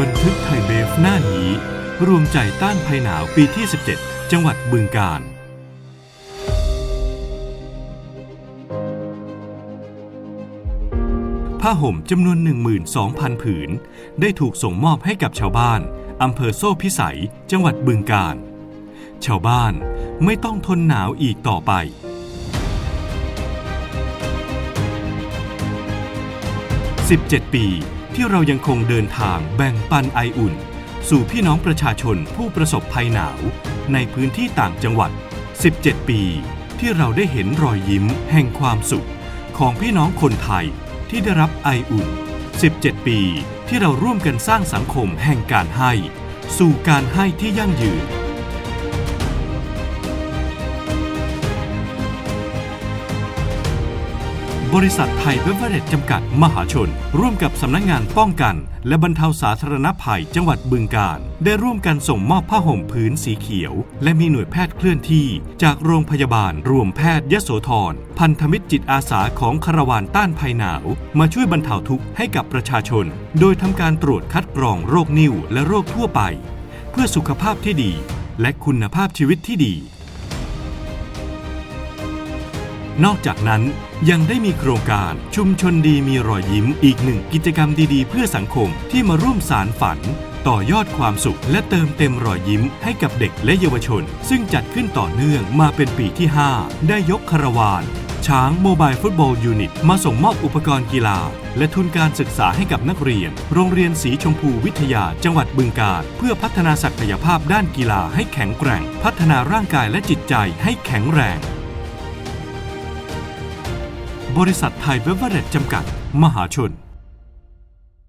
บันทึกไทยเบฟหน้านี้ รวมใจต้านภัยหนาวปีที่ 17 จังหวัดบึงกาฬผ้าห่มจำนวน 12,000 ผืน ได้ถูกส่งมอบให้กับชาวบ้านอำเภอโซ่พิสัย จังหวัดบึงกาฬชาวบ้านไม่ต้องทนหนาวอีกต่อไป 17 ปี ที่เรายังคงเดินทางแบ่งปันไออุ่น สู่พี่น้องประชาชนผู้ประสบภัยหนาว ในพื้นที่ต่างจังหวัด 17 ปี ที่เราได้เห็นรอยยิ้มแห่งความสุข ของพี่น้องคนไทยที่ได้รับไออุ่น 17 ปีที่เราร่วมกันสร้างสังคมแห่งการให้ สู่การให้ที่ยั่งยืน บริษัทไทยเบเวอร์เรจจำกัดมหาชน ร่วมกับสำนักงงานป้องกัน และบรรเทาสาธารณภัยจังหวัดบึงกาฬได้ร่วมกันส่งมอบผ้าห่มผืนสีเขียว และมีหน่วยแพทย์เคลื่อนที่ จากโรงพยาบาล รวมแพทย์ยโสธรพันธมิตรจิตอาสาของคารวานต้านภัยหนาว มาช่วยบรรเทาทุกข์ให้กับประชาชน โดยทำการตรวจคัดกรองโรคนิ่วและโรคทั่วไป เพื่อสุขภาพที่ดี และคุณภาพชีวิตที่ดี นอกจากนั้นยังได้มีโครงการชุมชนดีมีรอยยิ้มอีกหนึ่งกิจกรรมดีๆ เพื่อสังคมที่มาร่วมสารฝัน ต่อยอดความสุขและเติมเต็มรอยยิ้มให้กับเด็กและเยาวชน ซึ่งจัดขึ้นต่อเนื่องมาเป็นปีที่ 5 ได้ยกคาราวาน ช้างโมบายฟุตบอลยูนิต มาส่งมอบอุปกรณ์กีฬา และทุนการศึกษาให้กับนักเรียน โรงเรียนสีชมพูวิทยาจังหวัดบึงกาฬเพื่อพัฒนาศักยภาพด้านกีฬาให้แข็งแกร่ง พัฒนาร่างกายและจิตใจให้แข็งแรง บริษัทไทยเบเวอร์เรจจำกัด มหาชน